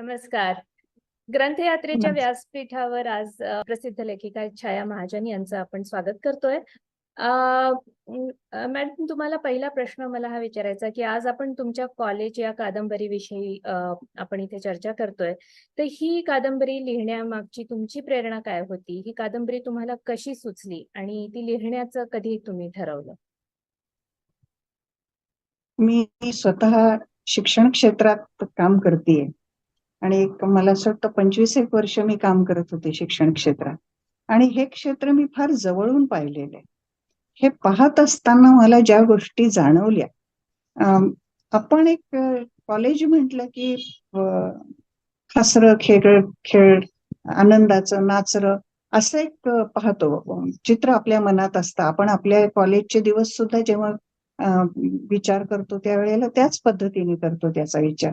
नमस्कार. ग्रंथयात्रेच्या. व्यासपीठावर आज प्रसिद्ध लेखिका छाया महाजन यांचं आपण स्वागत करतोय. मॅडम तुम्हाला पहिला प्रश्न मला हा विचारायचा की आज आपण तुमच्या कॉलेज या कादंबरीविषयी आपण इथे चर्चा करतोय. तर ही कादंबरी लिहिण्यामागची तुमची प्रेरणा काय होती? ही कादंबरी तुम्हाला कशी सुचली आणि ती लिहिण्याचं कधी तुम्ही ठरवलं? मी स्वतः शिक्षण क्षेत्रात काम करतेय आणि एक मला असं वाटतं 25 एक वर्ष मी काम करत होते शिक्षण क्षेत्रात आणि हे क्षेत्र मी फार जवळून पाहिलेलं आहे. हे पाहत असताना मला ज्या गोष्टी जाणवल्या अं, आपण एक कॉलेज म्हटलं की अ, हसरं खेळ खेळ आनंदाचं नाचरं असं एक पाहतो चित्र आपल्या मनात असतं. आपण आपल्या कॉलेजचे दिवस सुद्धा जेव्हा विचार करतो त्यावेळेला त्याच पद्धतीने करतो त्याचा विचार.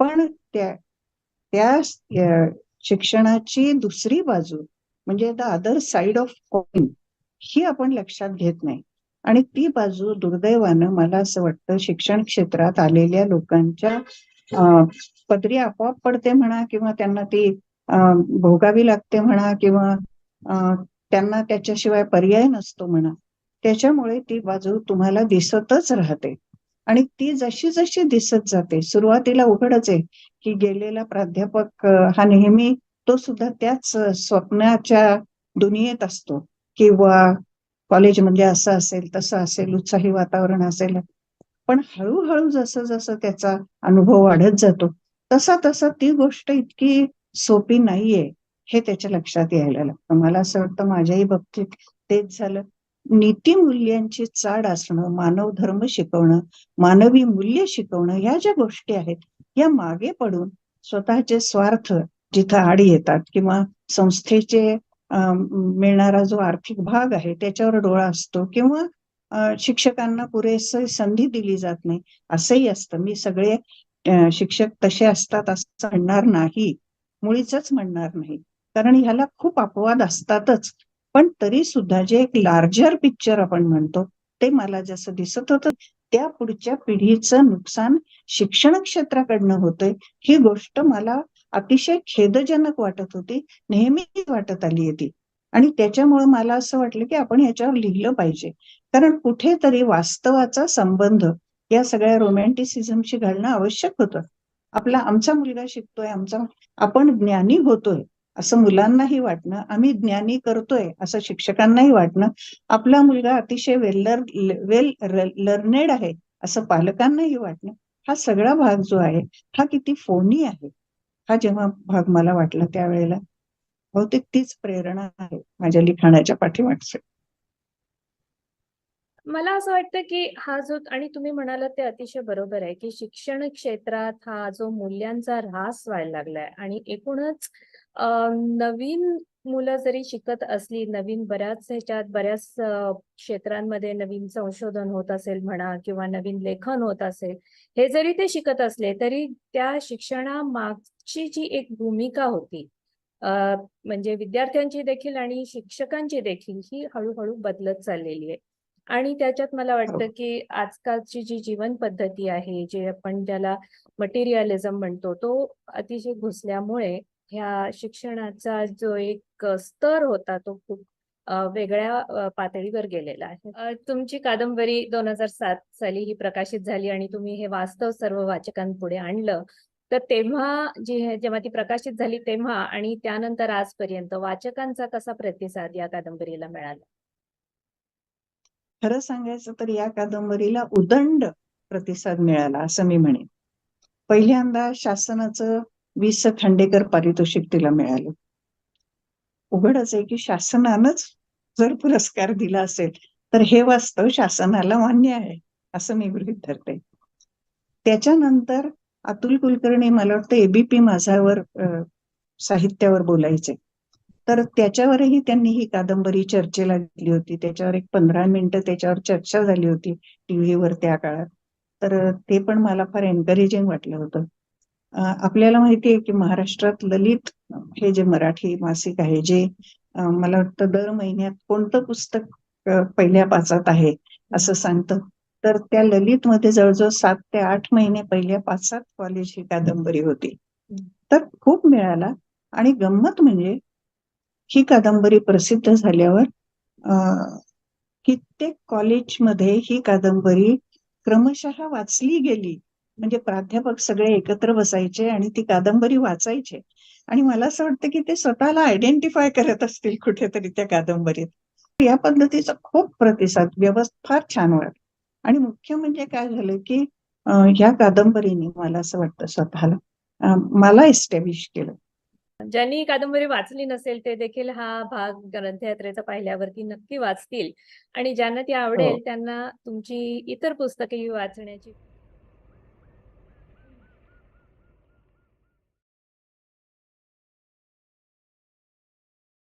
पण त्या त्या शिक्षणाची दुसरी बाजू म्हणजे the other side of coin ही आपण लक्षात घेत नाही आणि ती बाजू दुर्दैवानं मला असं वाटतं शिक्षण क्षेत्रात आलेल्या लोकांच्या पदरी आपोआप पडते म्हणा किंवा त्यांना ती भोगावी लागते म्हणा किंवा त्यांना त्याच्याशिवाय पर्याय नसतो म्हणा. त्याच्यामुळे ती बाजू तुम्हाला दिसतच राहते आणि ती जशी-जशी दिसत जाते सुरुवातीला उघडच आहे की गेलेला प्राध्यापक हा नेहमी तो सुद्धा त्याच स्वप्नाच्या दुनियेत असतो किंवा कॉलेज म्हणजे असं असेल, तसं असेल, उत्साही वातावरण असेल. पण हळूहळू जसं-जसं त्याचा अनुभव वाढत जातो, तसा-तसा ती गोष्ट इतकी सोपी नाहीये हे त्याच्या लक्षात यायला लागतं. मला असं वाटतं माझ्याही बाबतीत तेच झालं. नीतिमूल्यांची चाड असणं, मानव धर्म शिकवणं, मानवी मूल्य शिकवणं ह्या ज्या गोष्टी आहेत, या मागे पडून स्वतःचे स्वार्थ जिथं आडी येतात किंवा संस्थेचे मिळणारा जो आर्थिक भाग आहे त्याच्यावर डोळा असतो किंवा शिक्षकांना पुरेसे संधी दिली जात नाही असंही असतं. मी सगळे शिक्षक तसे असतात असं म्हणणार नाही. मुळीचच म्हणणार नाही. कारण ह्याला खूप अपवाद असतातच. पण तरी सुद्धा जे एक लार्जर पिक्चर आपण म्हणतो, ते मला जसं दिसत होतं त्या पुढच्या पिढीचं नुकसान शिक्षण क्षेत्राकडनं होतंय ही गोष्ट मला अतिशय खेदजनक वाटत होती. नेहमी वाटत आली होती आणि त्याच्यामुळं मला असं वाटलं की आपण याच्यावर लिहिलं पाहिजे. कारण कुठेतरी वास्तवाचा संबंध या सगळ्या रोमॅन्टिसिझमशी घालणं आवश्यक होतं. आपला आमचा मुलगा शिकतोय, आमचा आपण ज्ञानी होतोय असं मुलांनाही वाटणं, आम्ही ज्ञानी करतोय असं शिक्षकांनाही वाटणं, आपला मुलगा अतिशय वेल वेल लर्नेड आहे असं पालकांनाही वाटणं, हा सगळा भाग जो आहे हा किती फोनी आहे. हा जेव्हा भाग मला वाटला त्यावेळेला बहुतेक तीच प्रेरणा आहे माझ्या लिखाणाच्या पाठीमागचे मला असं वाटतं की हा जो आणि तुम्ही म्हणालात ते अतिशय बरोबर आहे की शिक्षण क्षेत्रात हा जो मूल्यांचा ऱ्हास व्हायला लागलाय आणि एकूणच नवीन मुलं जरी शिकत असली, नवीन बऱ्याच ह्याच्यात बऱ्याच क्षेत्रांमध्ये नवीन संशोधन होत असेल म्हणा किंवा नवीन लेखन होत असेल, हे जरी ते शिकत असले तरी त्या शिक्षणामागची जी एक भूमिका होती म्हणजे विद्यार्थ्यांची देखील आणि शिक्षकांची देखील ही हळूहळू बदलत चाललेली आहे. आणि त्याच्यात मला. वाटतं की आजकालची जी जीवन पद्धती आहे, जे आपण ज्याला मटेरिअलिझम म्हणतो, तो अतिशय घुसल्यामुळे ह्या शिक्षणाचा जो एक स्तर होता तो खूप वेगळ्या पातळीवर गेलेला आहे. तुमची कादंबरी 2007 साली ही प्रकाशित झाली आणि तुम्ही हे वास्तव सर्व वाचकांपुढे आणलं. तर तेव्हा जी जेव्हा ती प्रकाशित झाली तेव्हा आणि त्यानंतर आजपर्यंत वाचकांचा कसा प्रतिसाद या कादंबरीला मिळाला? खरं सांगायचं तर या कादंबरीला उदंड प्रतिसाद मिळाला असं मी म्हणेन. पहिल्यांदा शासनाचं वि. स. खांडेकर पारितोषिक तिला मिळालं. उघडच आहे की शासनानंच जर पुरस्कार दिला असेल, तर हे वास्तव शासनाला मान्य आहे, असं मी गृहित धरते. त्याच्यानंतर अतुल कुलकर्णी मला वाटतं ए-बी-पी माझावर साहित्यावर बोलायचे. तर त्याच्यावरही त्यांनी ही कादंबरी चर्चेला घेतली होती. त्याच्यावर एक 15 मिनिटं त्याच्यावर चर्चा झाली होती टीव्हीवर त्या काळात. तर ते पण मला फार एन्करेजिंग वाटलं होतं. आपल्याला माहिती आहे की महाराष्ट्रात ललित हे जे मराठी मासिक आहे, जे मला वाटतं दर महिन्यात कोणतं पुस्तक पहिल्या पाचात आहे असं सांगतं. तर त्या ललित मध्ये जवळजवळ सात ते आठ महिने पहिल्या 5-7 कॉलेज ही कादंबरी होती तर खूप मिळाला आणि गंमत म्हणजे ही कादंबरी प्रसिद्ध झाल्यावर कित्येक कॉलेजमध्ये ही कादंबरी क्रमशः वाचली गेली. म्हणजे प्राध्यापक सगळे एकत्र बसायचे आणि ती कादंबरी वाचायचे. आणि मला असं वाटतं की ते स्वतःला आयडेंटिफाय करत असतील कुठेतरी त्या कादंबरीत. या पद्धतीचा खूप प्रतिसाद व्यवस्था फार छान वाटत आणि मुख्य म्हणजे काय झालं की ह्या कादंबरीने मला असं वाटतं स्वतःला मला एस्टॅब्लिश केलं. ज्यांनी ही कादंबरी वाचली नसेल ते देखील हा भाग ग्रंथयात्रेचा पाहिल्यावरती नक्की वाचतील. आणि ज्यांना ती आवडेल त्यांना तुमची इतर पुस्तकेही वाचण्याची